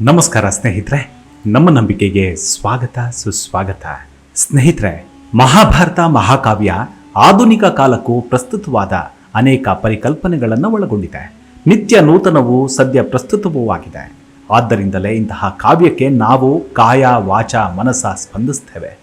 ನಮಸ್ಕಾರ ಸ್ನೇಹಿತರೆ, ನಮ್ಮ ನಂಬಿಕೆಗೆ ಸ್ವಾಗತ, ಸುಸ್ವಾಗತ. ಸ್ನೇಹಿತರೆ, ಮಹಾಭಾರತ, ಮಹಾಕಾವ್ಯ ಆಧುನಿಕ ಕಾಲಕ್ಕೂ ಪ್ರಸ್ತುತವಾದ ಅನೇಕ ಪರಿಕಲ್ಪನೆಗಳನ್ನು ಒಳಗೊಂಡಿದೆ. ನಿತ್ಯ ನೂತನವು ಸದ್ಯ ಪ್ರಸ್ತುತವೂ ಆಗಿದೆ ಆದ್ದರಿಂದಲೇ ಇಂತಹ ಕಾವ್ಯಕ್ಕೆ ನಾವು ಕಾಯ, ವಾಚ ಮನಸ ಸ್ಪಂದಿಸ್ತೇವೆ.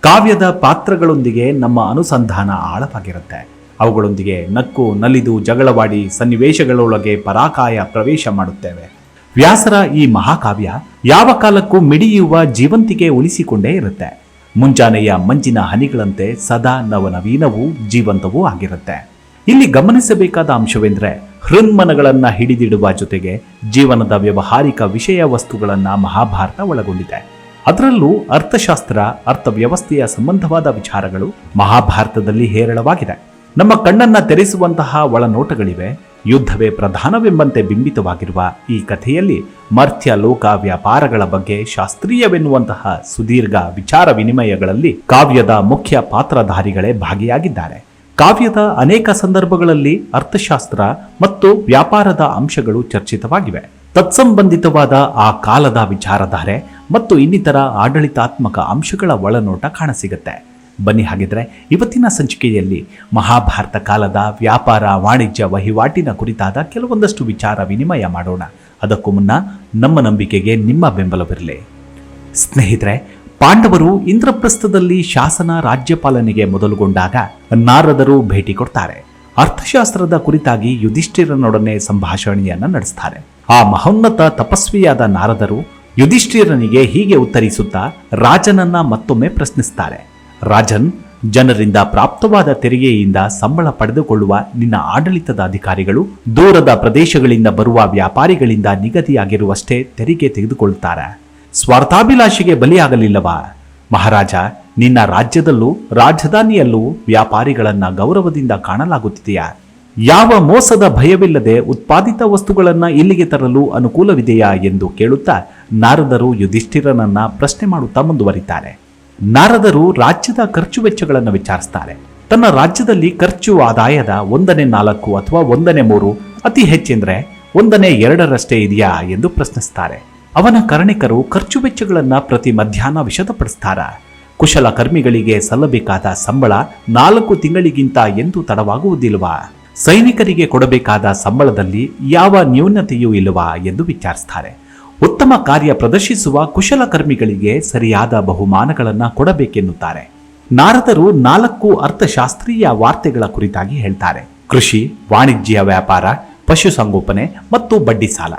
ಕಾವ್ಯದ ಪಾತ್ರಗಳೊಂದಿಗೆ ನಮ್ಮ ಅನುಸಂಧಾನ ಆಳವಾಗಿರುತ್ತೆ. ಅವುಗಳೊಂದಿಗೆ ನಕ್ಕು, ನಲಿದು, ಜಗಳವಾಡಿ ಸನ್ನಿವೇಶಗಳೊಳಗೆ ಪರಾಕಾಯ ಪ್ರವೇಶ ಮಾಡುತ್ತೇವೆ. ವ್ಯಾಸರ ಈ ಮಹಾಕಾವ್ಯ ಯಾವ ಕಾಲಕ್ಕೂ ಮಿಡಿಯುವ ಜೀವಂತಿಕೆ ಉಳಿಸಿಕೊಂಡೇ ಇರುತ್ತೆ. ಮುಂಜಾನೆಯ ಮಂಜಿನ ಹನಿಗಳಂತೆ ಸದಾ ನವನವೀನವೂ ಜೀವಂತವೂ ಆಗಿರುತ್ತೆ. ಇಲ್ಲಿ ಗಮನಿಸಬೇಕಾದ ಅಂಶವೆಂದರೆ ಹೃನ್ಮನಗಳನ್ನು ಹಿಡಿದಿಡುವ ಜೊತೆಗೆ ಜೀವನದ ವ್ಯವಹಾರಿಕ ವಿಷಯ ವಸ್ತುಗಳನ್ನು ಮಹಾಭಾರತ ಒಳಗೊಂಡಿದೆ. ಅದರಲ್ಲೂ ಅರ್ಥಶಾಸ್ತ್ರ, ಅರ್ಥವ್ಯವಸ್ಥೆಯ ಸಂಬಂಧವಾದ ವಿಚಾರಗಳು ಮಹಾಭಾರತದಲ್ಲಿ ಹೇರಳವಾಗಿದೆ ನಮ್ಮ ಕಣ್ಣನ್ನ ತೆರೆಸುವಂತಹ ಒಳನೋಟಗಳಿವೆ. ಯುದ್ಧವೇ ಪ್ರಧಾನವೆಂಬಂತೆ ಬಿಂಬಿತವಾಗಿರುವ ಈ ಕಥೆಯಲ್ಲಿ ಮರ್ತ್ಯ ಲೋಕ ವ್ಯಾಪಾರಗಳ ಬಗ್ಗೆ ಶಾಸ್ತ್ರೀಯವೆನ್ನುವಂತಹ ಸುದೀರ್ಘ ವಿಚಾರ ವಿನಿಮಯಗಳಲ್ಲಿ ಕಾವ್ಯದ ಮುಖ್ಯ ಪಾತ್ರಧಾರಿಗಳೇ ಭಾಗಿಯಾಗಿದ್ದಾರೆ. ಕಾವ್ಯದ ಅನೇಕ ಸಂದರ್ಭಗಳಲ್ಲಿ ಅರ್ಥಶಾಸ್ತ್ರ ಮತ್ತು ವ್ಯಾಪಾರದ ಅಂಶಗಳು ಚರ್ಚಿತವಾಗಿವೆ. ತತ್ಸಂಬಂಧಿತವಾದ ಆ ಕಾಲದ ವಿಚಾರಧಾರೆ ಮತ್ತು ಇನ್ನಿತರ ಆಡಳಿತಾತ್ಮಕ ಅಂಶಗಳ ಒಳನೋಟ ಕಾಣಸಿಗುತ್ತೆ. ಬನ್ನಿ ಹಾಗಿದ್ರೆ ಇವತ್ತಿನ ಸಂಚಿಕೆಯಲ್ಲಿ ಮಹಾಭಾರತ ಕಾಲದ ವ್ಯಾಪಾರ, ವಾಣಿಜ್ಯ, ವಹಿವಾಟಿನ ಕುರಿತಾದ ಕೆಲವೊಂದಷ್ಟು ವಿಚಾರ ವಿನಿಮಯ ಮಾಡೋಣ. ಅದಕ್ಕೂ ಮುನ್ನ ನಮ್ಮ ನಂಬಿಕೆಗೆ ನಿಮ್ಮ ಬೆಂಬಲವಿರಲಿ. ಸ್ನೇಹಿತರೆ, ಪಾಂಡವರು ಇಂದ್ರಪ್ರಸ್ಥದಲ್ಲಿ ಶಾಸನ ರಾಜ್ಯಪಾಲನೆಗೆ ಮೊದಲುಗೊಂಡಾಗ ನಾರದರು ಭೇಟಿ ಕೊಡ್ತಾರೆ. ಅರ್ಥಶಾಸ್ತ್ರದ ಕುರಿತಾಗಿ ಯುಧಿಷ್ಠಿರನೊಡನೆ ಸಂಭಾಷಣೆಯನ್ನ ನಡೆಸ್ತಾರೆ. ಆ ಮಹೋನ್ನತ ತಪಸ್ವಿಯಾದ ನಾರದರು ಯುಧಿಷ್ಠಿರನಿಗೆ ಹೀಗೆ ಉತ್ತರಿಸುತ್ತಾ ರಾಜನನ್ನ ಮತ್ತೊಮ್ಮೆ ಪ್ರಶ್ನಿಸ್ತಾರೆ. ರಾಜನ್, ಜನರಿಂದ ಪ್ರಾಪ್ತವಾದ ತೆರಿಗೆಯಿಂದ ಸಂಬಳ ಪಡೆದುಕೊಳ್ಳುವ ನಿನ್ನ ಆಡಳಿತದ ಅಧಿಕಾರಿಗಳು ದೂರದ ಪ್ರದೇಶಗಳಿಂದ ಬರುವ ವ್ಯಾಪಾರಿಗಳಿಂದ ನಿಗದಿಯಾಗಿರುವಷ್ಟೇ ತೆರಿಗೆ ತೆಗೆದುಕೊಳ್ಳುತ್ತಾರೆ. ಸ್ವಾರ್ಥಾಭಿಲಾಷೆಗೆ ಬಲಿಯಾಗಲಿಲ್ಲವಾ. ಮಹಾರಾಜ, ನಿನ್ನ ರಾಜ್ಯದಲ್ಲೂ ರಾಜಧಾನಿಯಲ್ಲೂ ವ್ಯಾಪಾರಿಗಳನ್ನು ಗೌರವದಿಂದ ಕಾಣಲಾಗುತ್ತಿದೆಯಾ? ಯಾವ ಮೋಸದ ಭಯವಿಲ್ಲದೆ ಉತ್ಪಾದಿತ ವಸ್ತುಗಳನ್ನು ಇಲ್ಲಿಗೆ ತರಲು ಅನುಕೂಲವಿದೆಯಾ ಎಂದು ಕೇಳುತ್ತಾ ನಾರದರು ಯುಧಿಷ್ಠಿರನನ್ನ ಪ್ರಶ್ನೆ ಮಾಡುತ್ತಾ ಮುಂದುವರಿತಾರೆ ನಾರದರು ರಾಜ್ಯದ ಖರ್ಚು ವೆಚ್ಚಗಳನ್ನು ವಿಚಾರಿಸ್ತಾರೆ. ತನ್ನ ರಾಜ್ಯದಲ್ಲಿ ಖರ್ಚು ಆದಾಯದ ಒಂದನೇ ನಾಲ್ಕು ಅಥವಾ ಒಂದನೇ ಮೂರು ಅತಿ ಹೆಚ್ಚೆಂದ್ರೆ ಒಂದನೇ ಎರಡರಷ್ಟೇ ಇದೆಯಾ ಎಂದು ಪ್ರಶ್ನಿಸ್ತಾರೆ. ಅವನ ಕರ್ಣಿಕರು ಖರ್ಚು ವೆಚ್ಚಗಳನ್ನು ಪ್ರತಿ ಮಧ್ಯಾಹ್ನ ವಿಷದಪಡಿಸ್ತಾರ. ಕುಶಲ ಕರ್ಮಿಗಳಿಗೆ ಸಲ್ಲಬೇಕಾದ ಸಂಬಳ ನಾಲ್ಕು ತಿಂಗಳಿಗಿಂತ ಎಂದು ತಡವಾಗುವುದಿಲ್ವಾ? ಸೈನಿಕರಿಗೆ ಕೊಡಬೇಕಾದ ಸಂಬಳದಲ್ಲಿ ಯಾವ ನ್ಯೂನತೆಯೂ ಇಲ್ಲವಾ ಎಂದು ವಿಚಾರಿಸ್ತಾರೆ. ಉತ್ತಮ ಕಾರ್ಯ ಪ್ರದರ್ಶಿಸುವ ಕುಶಲಕರ್ಮಿಗಳಿಗೆ ಸರಿಯಾದ ಬಹುಮಾನಗಳನ್ನು ಕೊಡಬೇಕೆನ್ನುತ್ತಾರೆ. ನಾರದರು ನಾಲ್ಕು ಅರ್ಥಶಾಸ್ತ್ರೀಯ ವಾರ್ತೆಗಳ ಕುರಿತಾಗಿ ಹೇಳ್ತಾರೆ. ಕೃಷಿ, ವಾಣಿಜ್ಯ ವ್ಯಾಪಾರ ಪಶುಸಂಗೋಪನೆ ಮತ್ತು ಬಡ್ಡಿ ಸಾಲ.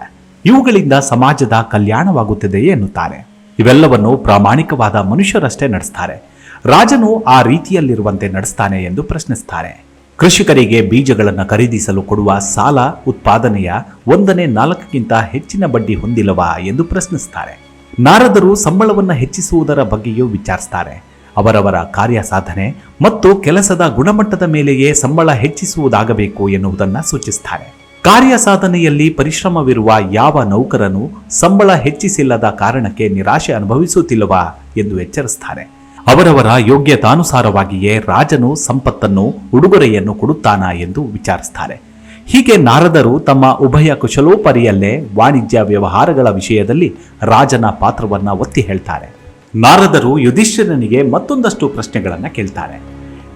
ಇವುಗಳಿಂದ ಸಮಾಜದ ಕಲ್ಯಾಣವಾಗುತ್ತದೆ ಎನ್ನುತ್ತಾರೆ. ಇವೆಲ್ಲವನ್ನು ಪ್ರಾಮಾಣಿಕವಾದ ಮನುಷ್ಯರಷ್ಟೇ ನಡೆಸ್ತಾರೆ. ರಾಜನು ಆ ರೀತಿಯಲ್ಲಿರುವಂತೆ ನಡೆಸ್ತಾನೆ ಎಂದು ಪ್ರಶ್ನಿಸ್ತಾರೆ. ಕೃಷಿಕರಿಗೆ ಬೀಜಗಳನ್ನು ಖರೀದಿಸಲು ಕೊಡುವ ಸಾಲ ಉತ್ಪಾದನೆಯ ಒಂದನೇ ನಾಲ್ಕಕ್ಕಿಂತ ಹೆಚ್ಚಿನ ಬಡ್ಡಿ ಹೊಂದಿಲ್ಲವಾ ಎಂದು ಪ್ರಶ್ನಿಸ್ತಾರೆ. ನಾರದರು ಸಂಬಳವನ್ನು ಹೆಚ್ಚಿಸುವುದರ ಬಗ್ಗೆಯೂ ವಿಚಾರಿಸ್ತಾರೆ. ಅವರವರ ಕಾರ್ಯ ಸಾಧನೆ ಮತ್ತು ಕೆಲಸದ ಗುಣಮಟ್ಟದ ಮೇಲೆಯೇ ಸಂಬಳ ಹೆಚ್ಚಿಸುವುದಾಗಬೇಕು ಎನ್ನುವುದನ್ನು ಸೂಚಿಸ್ತಾರೆ. ಕಾರ್ಯ ಸಾಧನೆಯಲ್ಲಿ ಪರಿಶ್ರಮವಿರುವ ಯಾವ ನೌಕರನು ಸಂಬಳ ಹೆಚ್ಚಿಸಿಲ್ಲದ ಕಾರಣಕ್ಕೆ ನಿರಾಶೆ ಅನುಭವಿಸುತ್ತಿಲ್ಲವಾ ಎಂದು ಎಚ್ಚರಿಸ್ತಾರೆ. ಅವರವರ ಯೋಗ್ಯತಾನುಸಾರವಾಗಿಯೇ ರಾಜನು ಸಂಪತ್ತನ್ನು, ಉಡುಗೊರೆಯನ್ನು ಕೊಡುತ್ತಾನಾ ಎಂದು ವಿಚಾರಿಸ್ತಾರೆ. ಹೀಗೆ ನಾರದರು ತಮ್ಮ ಉಭಯ ಕುಶಲೋಪರಿಯಲ್ಲೇ ವಾಣಿಜ್ಯ ವ್ಯವಹಾರಗಳ ವಿಷಯದಲ್ಲಿ ರಾಜನ ಪಾತ್ರವನ್ನ ಒತ್ತಿ ಹೇಳ್ತಾರೆ. ನಾರದರು ಯುಧಿಷ್ಠಿರನಿಗೆ ಮತ್ತೊಂದಷ್ಟು ಪ್ರಶ್ನೆಗಳನ್ನು ಕೇಳ್ತಾರೆ.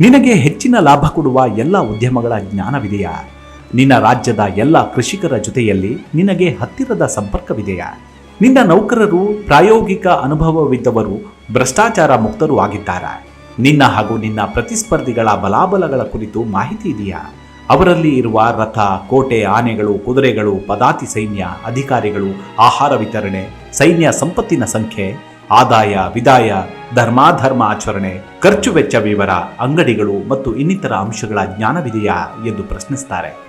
ನಿನಗೆ ಹೆಚ್ಚಿನ ಲಾಭ ಕೊಡುವ ಎಲ್ಲ ಉದ್ಯಮಗಳ ಜ್ಞಾನವಿದೆಯಾ? ನಿನ್ನ ರಾಜ್ಯದ ಎಲ್ಲ ಕೃಷಿಕರ ಜೊತೆಯಲ್ಲಿ ನಿನಗೆ ಹತ್ತಿರದ ಸಂಪರ್ಕವಿದೆಯಾ? ನಿನ್ನ ನೌಕರರು ಪ್ರಾಯೋಗಿಕ ಅನುಭವವಿದ್ದವರು, ಭ್ರಷ್ಟಾಚಾರ ಮುಕ್ತರು ಆಗಿದ್ದಾರೆ. ನಿನ್ನ ಹಾಗೂ ನಿನ್ನ ಪ್ರತಿಸ್ಪರ್ಧಿಗಳ ಬಲಾಬಲಗಳ ಕುರಿತು ಮಾಹಿತಿ ಇದೆಯಾ? ಅವರಲ್ಲಿ ಇರುವ ರಥ, ಕೋಟೆ, ಆನೆಗಳು, ಕುದುರೆಗಳು, ಪದಾತಿ ಸೈನ್ಯ, ಅಧಿಕಾರಿಗಳು, ಆಹಾರ ವಿತರಣೆ, ಸೈನ್ಯ ಸಂಪತ್ತಿನ ಸಂಖ್ಯೆ, ಆದಾಯ, ವಿದಾಯ, ಧರ್ಮಾಧರ್ಮ ಆಚರಣೆ, ಖರ್ಚು ವೆಚ್ಚ ವಿವರ, ಅಂಗಡಿಗಳು ಮತ್ತು ಇನ್ನಿತರ ಅಂಶಗಳ ಜ್ಞಾನವಿದೆಯಾ? ಎಂದು ಪ್ರಶ್ನಿಸ್ತಾರೆ.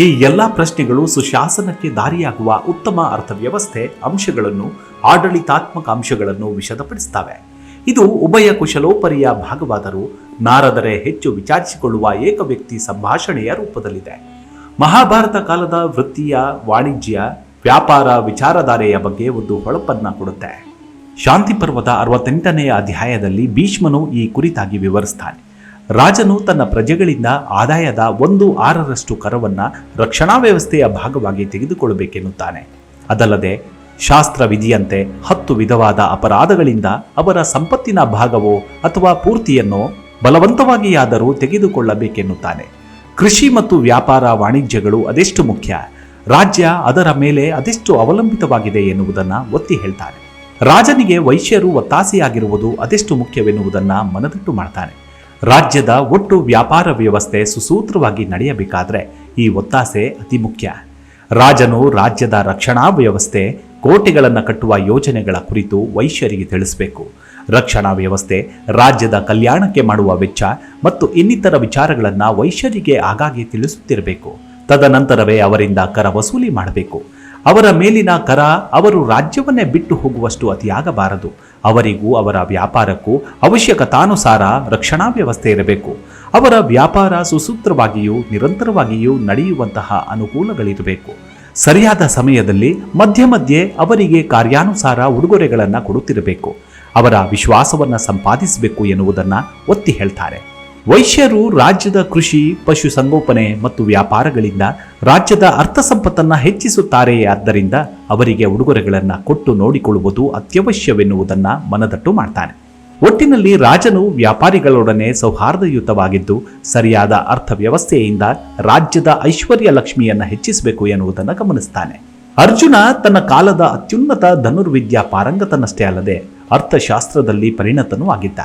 ಈ ಎಲ್ಲ ಪ್ರಶ್ನೆಗಳು ಸುಶಾಸನಕ್ಕೆ ದಾರಿಯಾಗುವ ಉತ್ತಮ ಅರ್ಥವ್ಯವಸ್ಥೆ ಅಂಶಗಳನ್ನು, ಆಡಳಿತಾತ್ಮಕ ಅಂಶಗಳನ್ನು ವಿಷದಪಡಿಸುತ್ತವೆ. ಇದು ಉಭಯ ಕುಶಲೋಪರಿಯ ಭಾಗವಾದರೂ ನಾರದರೆ ಹೆಚ್ಚು ವಿಚಾರಿಸಿಕೊಳ್ಳುವ ಏಕ ವ್ಯಕ್ತಿ ಸಂಭಾಷಣೆಯ ರೂಪದಲ್ಲಿದೆ. ಮಹಾಭಾರತ ಕಾಲದ ವೃತ್ತಿಯ, ವಾಣಿಜ್ಯ, ವ್ಯಾಪಾರ ವಿಚಾರಧಾರೆಯ ಬಗ್ಗೆ ಒಂದು ಹೊಳಪನ್ನ ಕೊಡುತ್ತೆ. ಶಾಂತಿ ಪರ್ವದ ಅರವತ್ತೆಂಟನೆಯ ಅಧ್ಯಾಯದಲ್ಲಿ ಭೀಷ್ಮನು ಈ ಕುರಿತಾಗಿ ವಿವರಿಸ್ತಾನೆ. ರಾಜನು ತನ್ನ ಪ್ರಜೆಗಳಿಂದ ಆದಾಯದ ಒಂದು ಆರರಷ್ಟು ಕರವನ್ನು ರಕ್ಷಣಾ ವ್ಯವಸ್ಥೆಯ ಭಾಗವಾಗಿ ತೆಗೆದುಕೊಳ್ಳಬೇಕೆನ್ನುತ್ತಾನೆ. ಅದಲ್ಲದೆ ಶಾಸ್ತ್ರ ವಿಧಿಯಂತೆ ಹತ್ತು ವಿಧವಾದ ಅಪರಾಧಗಳಿಂದ ಅವರ ಸಂಪತ್ತಿನ ಭಾಗವೋ ಅಥವಾ ಪೂರ್ತಿಯನ್ನೋ ಬಲವಂತವಾಗಿಯಾದರೂ ತೆಗೆದುಕೊಳ್ಳಬೇಕೆನ್ನುತ್ತಾನೆ. ಕೃಷಿ ಮತ್ತು ವ್ಯಾಪಾರ ವಾಣಿಜ್ಯಗಳು ಅದೆಷ್ಟು ಮುಖ್ಯ? ರಾಜ್ಯ ಅದರ ಮೇಲೆ ಅದೆಷ್ಟು ಅವಲಂಬಿತವಾಗಿದೆ ಎನ್ನುವುದನ್ನು ಒತ್ತಿ ಹೇಳ್ತಾನೆ. ರಾಜನಿಗೆ ವೈಶ್ಯರು ಒತ್ತಾಸೆಯಾಗಿರುವುದು ಅದೆಷ್ಟು ಮುಖ್ಯವೆನ್ನುವುದನ್ನು ಮನದಟ್ಟು ಮಾಡ್ತಾನೆ. ರಾಜ್ಯದ ಒಟ್ಟು ವ್ಯಾಪಾರ ವ್ಯವಸ್ಥೆ ಸುಸೂತ್ರವಾಗಿ ನಡೆಯಬೇಕಾದರೆ ಈ ಒತ್ತಾಸೆ ಅತಿ ಮುಖ್ಯ. ರಾಜನು ರಾಜ್ಯದ ರಕ್ಷಣಾ ವ್ಯವಸ್ಥೆ, ಕೋಟೆಗಳನ್ನು ಕಟ್ಟುವ ಯೋಜನೆಗಳ ಕುರಿತು ವೈಶ್ಯರಿಗೆ ತಿಳಿಸಬೇಕು. ರಕ್ಷಣಾ ವ್ಯವಸ್ಥೆ, ರಾಜ್ಯದ ಕಲ್ಯಾಣಕ್ಕೆ ಮಾಡುವ ವೆಚ್ಚ ಮತ್ತು ಇನ್ನಿತರ ವಿಚಾರಗಳನ್ನು ವೈಶ್ಯರಿಗೆ ಆಗಾಗ್ಗೆ ತಿಳಿಸುತ್ತಿರಬೇಕು. ತದನಂತರವೇ ಅವರಿಂದ ಕರ ವಸೂಲಿ ಮಾಡಬೇಕು. ಅವರ ಮೇಲಿನ ಕರ ಅವರು ರಾಜ್ಯವನ್ನೇ ಬಿಟ್ಟು ಹೋಗುವಷ್ಟು ಅತಿಯಾಗಬಾರದು. ಅವರಿಗೂ ಅವರ ವ್ಯಾಪಾರಕ್ಕೂ ಅವಶ್ಯಕತಾನುಸಾರ ರಕ್ಷಣಾ ವ್ಯವಸ್ಥೆ ಇರಬೇಕು. ಅವರ ವ್ಯಾಪಾರ ಸುಸೂತ್ರವಾಗಿಯೂ ನಿರಂತರವಾಗಿಯೂ ನಡೆಯುವಂತಹ ಅನುಕೂಲಗಳಿರಬೇಕು. ಸರಿಯಾದ ಸಮಯದಲ್ಲಿ ಮಧ್ಯ ಮಧ್ಯೆ ಅವರಿಗೆ ಕಾರ್ಯಾನುಸಾರ ಉಡುಗೊರೆಗಳನ್ನು ಕೊಡುತ್ತಿರಬೇಕು. ಅವರ ವಿಶ್ವಾಸವನ್ನು ಸಂಪಾದಿಸಬೇಕು ಎನ್ನುವುದನ್ನು ಒತ್ತಿ ಹೇಳ್ತಾರೆ. ವೈಶ್ಯರು ರಾಜ್ಯದ ಕೃಷಿ ಪಶುಸಂಗೋಪನೆ ಮತ್ತು ವ್ಯಾಪಾರಗಳಿಂದ ರಾಜ್ಯದ ಅರ್ಥ ಸಂಪತ್ತನ್ನು ಹೆಚ್ಚಿಸುತ್ತಾರೆ ಆದ್ದರಿಂದ ಅವರಿಗೆ ಉಡುಗೊರೆಗಳನ್ನು ಕೊಟ್ಟು ನೋಡಿಕೊಳ್ಳುವುದು ಅತ್ಯವಶ್ಯವೆನ್ನುವುದನ್ನು ಮನದಟ್ಟು ಮಾಡ್ತಾನೆ. ಒಟ್ಟಿನಲ್ಲಿ ರಾಜನು ವ್ಯಾಪಾರಿಗಳೊಡನೆ ಸೌಹಾರ್ದಯುತವಾಗಿದ್ದು ಸರಿಯಾದ ಅರ್ಥವ್ಯವಸ್ಥೆಯಿಂದ ರಾಜ್ಯದ ಐಶ್ವರ್ಯ ಲಕ್ಷ್ಮಿಯನ್ನು ಹೆಚ್ಚಿಸಬೇಕು ಎನ್ನುವುದನ್ನು ಗಮನಿಸ್ತಾನೆ. ಅರ್ಜುನ ತನ್ನ ಕಾಲದ ಅತ್ಯುನ್ನತ ಧನುರ್ವಿದ್ಯಾ ಪಾರಂಗತನಷ್ಟೇ ಅಲ್ಲದೆ ಅರ್ಥಶಾಸ್ತ್ರದಲ್ಲಿ ಪರಿಣತನೂ ಆಗಿದ್ದ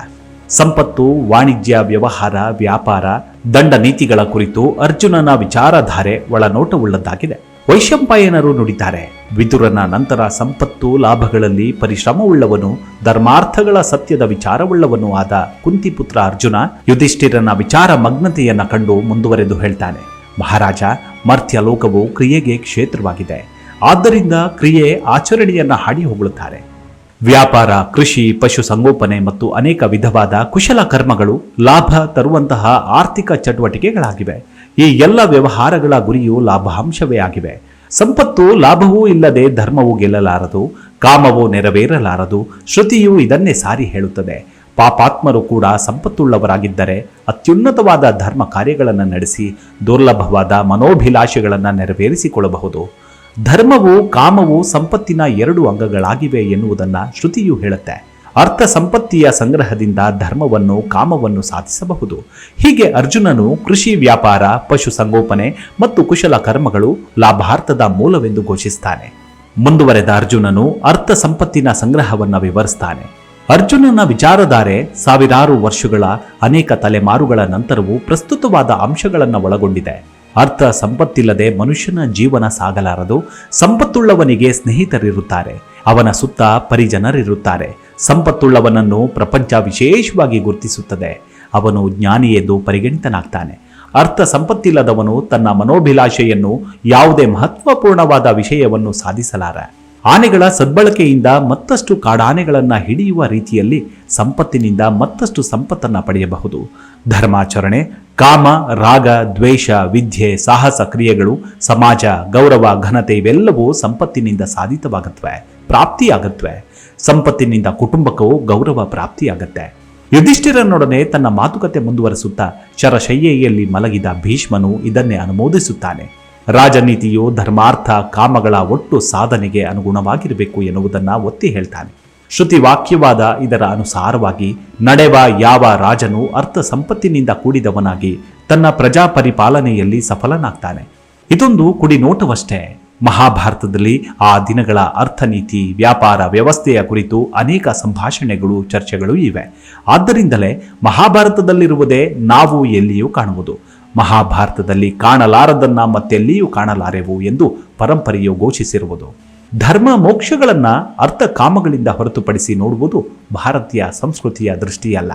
ಸಂಪತ್ತು, ವಾಣಿಜ್ಯ, ವ್ಯವಹಾರ, ವ್ಯಾಪಾರ, ದಂಡ ನೀತಿಗಳ ಕುರಿತು ಅರ್ಜುನನ ವಿಚಾರಧಾರೆ ಒಳನೋಟವುಳ್ಳದ್ದಾಗಿದೆ. ವೈಶಂಪಾಯನರು ನುಡಿತಾರೆ, ವಿದುರನ ನಂತರ ಸಂಪತ್ತು, ಲಾಭಗಳಲ್ಲಿ ಪರಿಶ್ರಮವುಳ್ಳವನು, ಧರ್ಮಾರ್ಥಗಳ ಸತ್ಯದ ವಿಚಾರವುಳ್ಳವನು ಆದ ಕುಂತಿಪುತ್ರ ಅರ್ಜುನ ಯುಧಿಷ್ಠಿರನ ವಿಚಾರ ಮಗ್ನತೆಯನ್ನ ಕಂಡು ಮುಂದುವರೆದು ಹೇಳ್ತಾನೆ, ಮಹಾರಾಜ, ಮರ್ತ್ಯ ಲೋಕವು ಕ್ರಿಯೆಗೆ ಕ್ಷೇತ್ರವಾಗಿದೆ. ಆದ್ದರಿಂದ ಕ್ರಿಯೆ ಆಚರಣೆಯನ್ನ ಹಾಡಿ ಹೊಗಳುತ್ತಾರೆ ವ್ಯಾಪಾರ, ಕೃಷಿ ಪಶುಸಂಗೋಪನೆ ಮತ್ತು ಅನೇಕ ವಿಧವಾದ ಕುಶಲ ಕರ್ಮಗಳು ಲಾಭ ತರುವಂತಹ ಆರ್ಥಿಕ ಚಟುವಟಿಕೆಗಳಾಗಿವೆ. ಈ ಎಲ್ಲ ವ್ಯವಹಾರಗಳ ಗುರಿಯು ಲಾಭಾಂಶವೇ ಆಗಿವೆ. ಸಂಪತ್ತು ಲಾಭವೂ ಇಲ್ಲದೆ ಧರ್ಮವು ಗೆಲ್ಲಲಾರದು, ಕಾಮವು ನೆರವೇರಲಾರದು, ಶ್ರುತಿಯು ಇದನ್ನೇ ಸಾರಿ ಹೇಳುತ್ತದೆ. ಪಾಪಾತ್ಮರು ಕೂಡ ಸಂಪತ್ತುಳ್ಳವರಾಗಿದ್ದರೆ ಅತ್ಯುನ್ನತವಾದ ಧರ್ಮ ಕಾರ್ಯಗಳನ್ನು ನಡೆಸಿ, ದುರ್ಲಭವಾದ ಮನೋಭಿಲಾಷೆಗಳನ್ನು ನೆರವೇರಿಸಿಕೊಳ್ಳಬಹುದು. ಧರ್ಮವು, ಕಾಮವು ಸಂಪತ್ತಿನ ಎರಡು ಅಂಗಗಳಾಗಿವೆ ಎನ್ನುವುದನ್ನು ಶ್ರುತಿಯು ಹೇಳುತ್ತೆ. ಅರ್ಥ ಸಂಪತ್ತಿಯ ಸಂಗ್ರಹದಿಂದ ಧರ್ಮವನ್ನು, ಕಾಮವನ್ನು ಸಾಧಿಸಬಹುದು. ಹೀಗೆ ಅರ್ಜುನನು ಕೃಷಿ ವ್ಯಾಪಾರ ಪಶುಸಂಗೋಪನೆ ಮತ್ತು ಕುಶಲ ಕರ್ಮಗಳು ಲಾಭಾರ್ಥದ ಮೂಲವೆಂದು ಘೋಷಿಸ್ತಾನೆ. ಮುಂದುವರೆದ ಅರ್ಜುನನು ಅರ್ಥ ಸಂಪತ್ತಿನ ಸಂಗ್ರಹವನ್ನು ವಿವರಿಸ್ತಾನೆ. ಅರ್ಜುನನ ವಿಚಾರಧಾರೆ ಸಾವಿರಾರು ವರ್ಷಗಳ ಅನೇಕ ತಲೆಮಾರುಗಳ ನಂತರವೂ ಪ್ರಸ್ತುತವಾದ ಅಂಶಗಳನ್ನು ಒಳಗೊಂಡಿದೆ. ಅರ್ಥ ಸಂಪತ್ತಿಲ್ಲದೆ ಮನುಷ್ಯನ ಜೀವನ ಸಾಗಲಾರದು. ಸಂಪತ್ತುಳ್ಳವನಿಗೆ ಸ್ನೇಹಿತರಿರುತ್ತಾರೆ. ಅವನ ಸುತ್ತ ಪರಿಜನರಿರುತ್ತಾರೆ. ಸಂಪತ್ತುಳ್ಳವನನ್ನು ಪ್ರಪಂಚ ವಿಶೇಷವಾಗಿ ಗುರುತಿಸುತ್ತದೆ. ಅವನು ಜ್ಞಾನಿ ಎಂದು ಪರಿಗಣಿತನಾಗ್ತಾನೆ. ಅರ್ಥ ಸಂಪತ್ತಿಲ್ಲದವನು ತನ್ನ ಮನೋಭಿಲಾಷೆಯನ್ನು ಯಾವುದೇ ಮಹತ್ವಪೂರ್ಣವಾದ ವಿಷಯವನ್ನು ಸಾಧಿಸಲಾರ. ಆನೆಗಳ ಸದ್ಬಳಕೆಯಿಂದ ಮತ್ತಷ್ಟು ಕಾಡಾನೆಗಳನ್ನು ಹಿಡಿಯುವ ರೀತಿಯಲ್ಲಿ ಸಂಪತ್ತಿನಿಂದ ಮತ್ತಷ್ಟು ಸಂಪತ್ತನ್ನು ಪಡೆಯಬಹುದು. ಧರ್ಮಾಚರಣೆ, ಕಾಮ, ರಾಗ, ದ್ವೇಷ, ವಿದ್ಯೆ, ಸಾಹಸ ಕ್ರಿಯೆಗಳು, ಸಮಾಜ, ಗೌರವ, ಘನತೆ ಇವೆಲ್ಲವೂ ಸಂಪತ್ತಿನಿಂದ ಸಾಧಿತವಾಗತ್ವೆ, ಪ್ರಾಪ್ತಿಯಾಗತ್ವೆ. ಸಂಪತ್ತಿನಿಂದ ಕುಟುಂಬಕ್ಕೂ ಗೌರವ ಪ್ರಾಪ್ತಿಯಾಗತ್ತೆ. ಯುಧಿಷ್ಠಿರನೊಡನೆ ತನ್ನ ಮಾತುಕತೆ ಮುಂದುವರೆಸುತ್ತಾ ಶರಶಯ್ಯೆಯಲ್ಲಿ ಮಲಗಿದ ಭೀಷ್ಮನು ಇದನ್ನೇ ಅನುಮೋದಿಸುತ್ತಾನೆ. ರಾಜನೀತಿಯು ಧರ್ಮಾರ್ಥ ಕಾಮಗಳ ಒಟ್ಟು ಸಾಧನೆಗೆ ಅನುಗುಣವಾಗಿರಬೇಕು ಎನ್ನುವುದನ್ನು ಒತ್ತಿ ಹೇಳ್ತಾನೆ. ಶ್ರುತಿ ವಾಕ್ಯವಾದ ಇದರ ಅನುಸಾರವಾಗಿ, ನಡೆವ ಯಾವ ರಾಜನು ಅರ್ಥ ಸಂಪತ್ತಿನಿಂದ ಕೂಡಿದವನಾಗಿ ತನ್ನ ಪ್ರಜಾ ಪರಿಪಾಲನೆಯಲ್ಲಿ ಸಫಲನಾಗ್ತಾನೆ. ಇದೊಂದು ಕುಡಿನೋಟವಷ್ಟೇ. ಮಹಾಭಾರತದಲ್ಲಿ ಆ ದಿನಗಳ ಅರ್ಥನೀತಿ ವ್ಯಾಪಾರ ವ್ಯವಸ್ಥೆಯ ಕುರಿತು ಅನೇಕ ಸಂಭಾಷಣೆಗಳು, ಚರ್ಚೆಗಳು ಇವೆ. ಆದ್ದರಿಂದಲೇ ಮಹಾಭಾರತದಲ್ಲಿರುವುದೇ ನಾವು ಎಲ್ಲಿಯೂ ಕಾಣುವುದು. ಮಹಾಭಾರತದಲ್ಲಿ ಕಾಣಲಾರದನ್ನ ಮತ್ತೆಲ್ಲಿಯೂ ಕಾಣಲಾರೆವು ಎಂದು ಪರಂಪರೆಯು ಘೋಷಿಸಿರುವುದು. ಧರ್ಮ ಮೋಕ್ಷಗಳನ್ನ ಅರ್ಥ ಕಾಮಗಳಿಂದ ಹೊರತುಪಡಿಸಿ ನೋಡುವುದು ಭಾರತೀಯ ಸಂಸ್ಕೃತಿಯ ದೃಷ್ಟಿಯಲ್ಲ.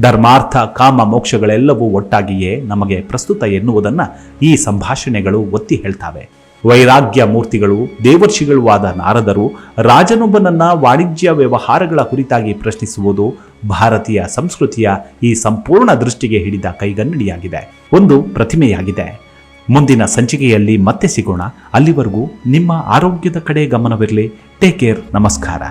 ಧರ್ಮಾರ್ಥ, ಕಾಮ ಮೋಕ್ಷಗಳೆಲ್ಲವೂ ಒಟ್ಟಾಗಿಯೇ ನಮಗೆ ಪ್ರಸ್ತುತ ಎನ್ನುವುದನ್ನು ಈ ಸಂಭಾಷಣೆಗಳು ಒತ್ತಿ ಹೇಳ್ತವೆ. ವೈರಾಗ್ಯ ಮೂರ್ತಿಗಳು, ದೇವರ್ಷಿಗಳು ಆದ ನಾರದರು ರಾಜನೊಬ್ಬನನ್ನ ವಾಣಿಜ್ಯ ವ್ಯವಹಾರಗಳ ಕುರಿತಾಗಿ ಪ್ರಶ್ನಿಸುವುದು ಭಾರತೀಯ ಸಂಸ್ಕೃತಿಯ ಈ ಸಂಪೂರ್ಣ ದೃಷ್ಟಿಗೆ ಹಿಡಿದ ಕೈಗನ್ನಡಿಯಾಗಿದೆ. ಒಂದು ಪ್ರತಿಮೆಯಾಗಿದೆ. ಮುಂದಿನ ಸಂಚಿಕೆಯಲ್ಲಿ ಮತ್ತೆ ಸಿಗೋಣ. ಅಲ್ಲಿವರೆಗೂ ನಿಮ್ಮ ಆರೋಗ್ಯದ ಕಡೆ ಗಮನವಿರಲಿ. ಟೇಕ್ ಕೇರ್ ನಮಸ್ಕಾರ.